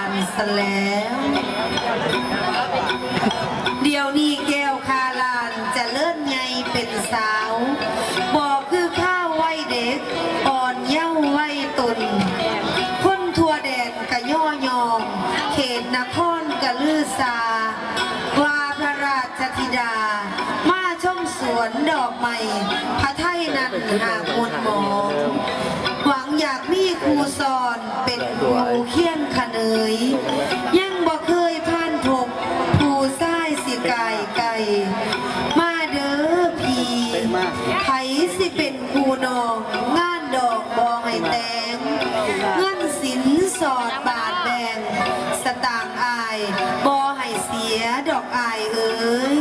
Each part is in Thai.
านสแล้ว เดี๋ยวนี้แก้วคาลานจะเลื่อนไงเป็นสาว บอกคือข้าวไว้เด็ก อ่อนเย้าไว้ตน คนทั่วแดนกะย่อยอม เขตนครกะลือซาว่าพระราชธิดา มาชมสวนดอกไม้พระไทยนั้นหากมนหมองหวังอยากมีครูสอนเป็นครูเคีย เนยยังบ่เคยผ่านพบผู้ซ้ายสิไก่ไก่มาเด้อพี่ไผสิเป็นครูนอง งานดอกบอให้แตงเงินสินสอดบาทแดงสตางค์อายบอให้เสียดอกอายเอ้ย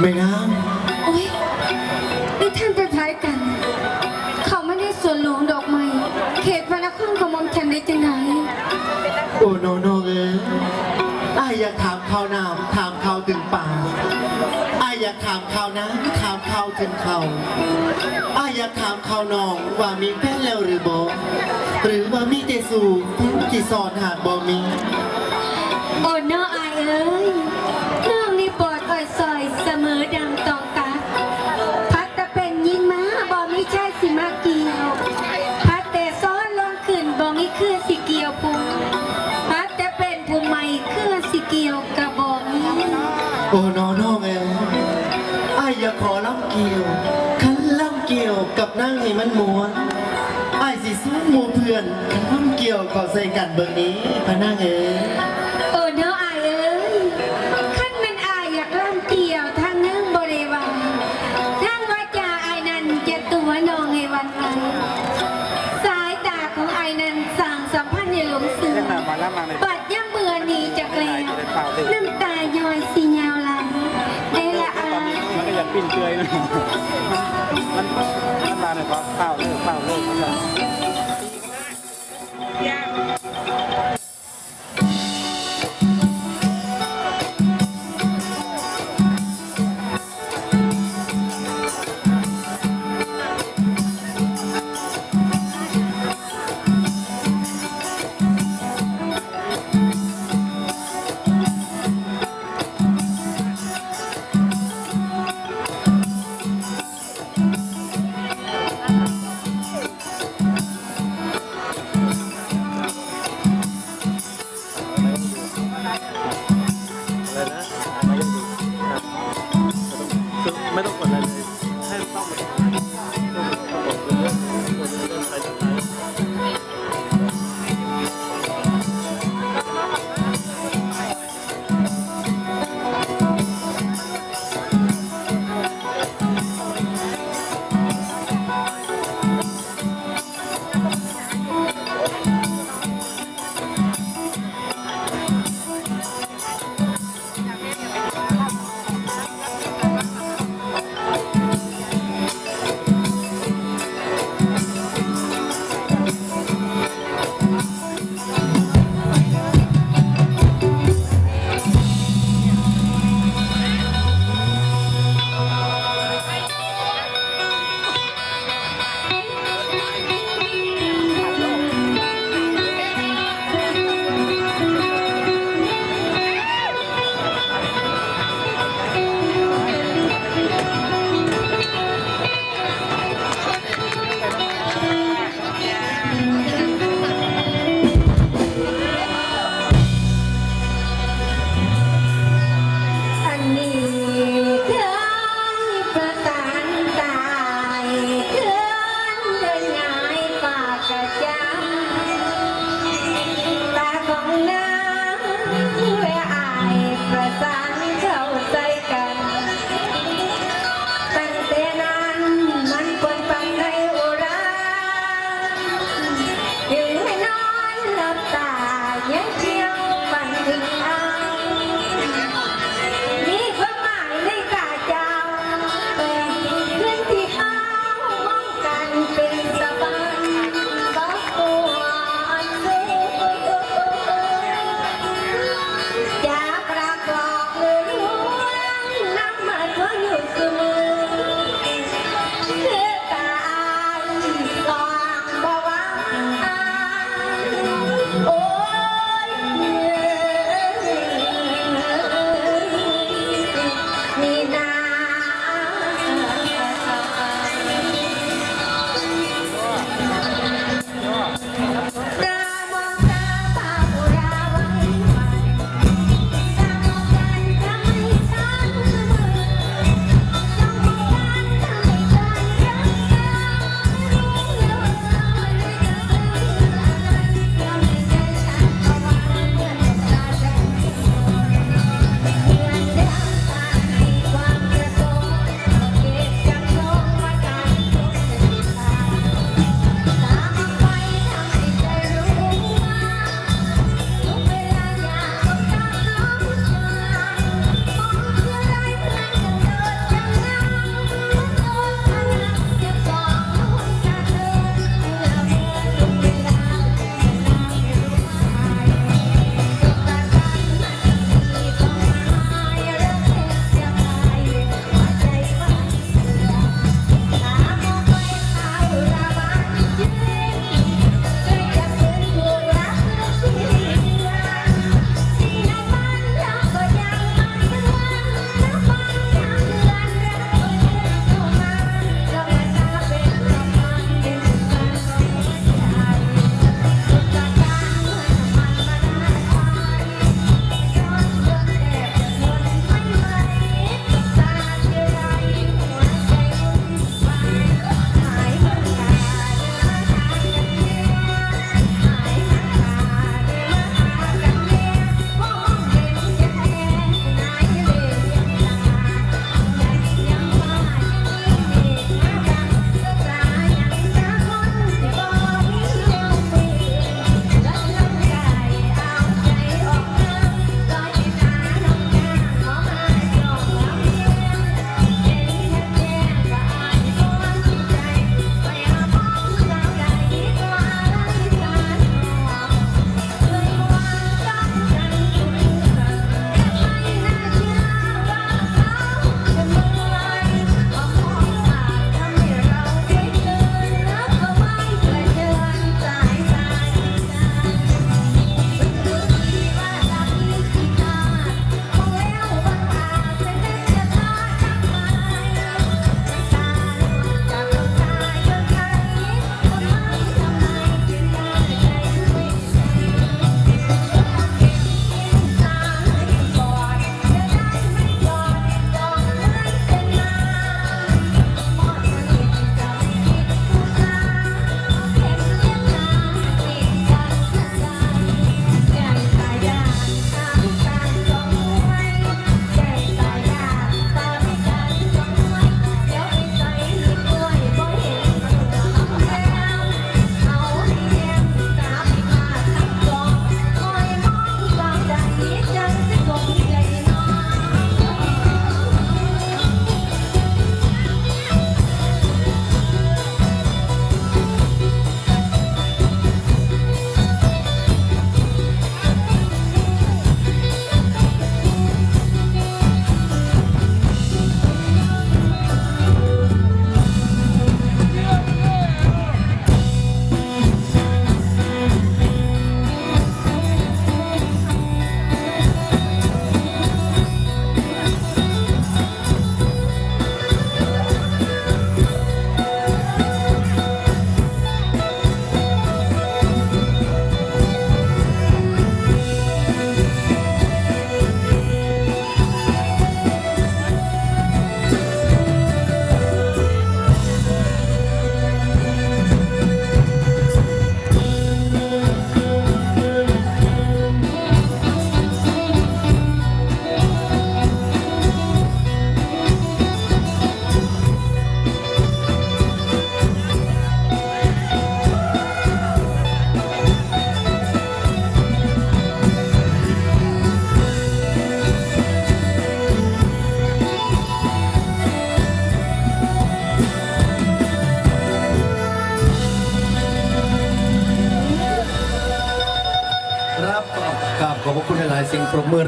แม่นางโอ๊ยนี่ท่านเป็นใครกัน เขาไม่ได้ส่วนหลวงดอกไม้เขตพระนครของหมอมฉันได้จังไหนโอ้โนโนเอ้ยอายอยากถามข่าวน้ำถามข่าวถึงป่าอายอยากถามข่าวน้ำถามข่าวถึงเขาอายอยากถามข่าวน้องว่ามีแฟนแล้วหรือบ่หรือว่ามีแต่สู่ผู้ที่สอนหากบ่มี โอ้น้ออายเอ้ย นี้คือสิเกียวพุงพัดจะเป็นผู้ใหม่คือสิเกียวกระบอกนี้โอ้น้องน้องเอ้ยอายอยาขอล่ำเกี่ยวคันล่ำเกี่ยวกับนั่งให้มันม้วนไอ้สิสู้อมูเพื่อนคันล่ำเกี่ยวก็ใส่กันเบอร์นี้พะนางเอง ปิ่นเกยนะมันมันมาเนี่ยก็เปล่าเลิกเปล่าเลิกมันก็โ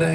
รั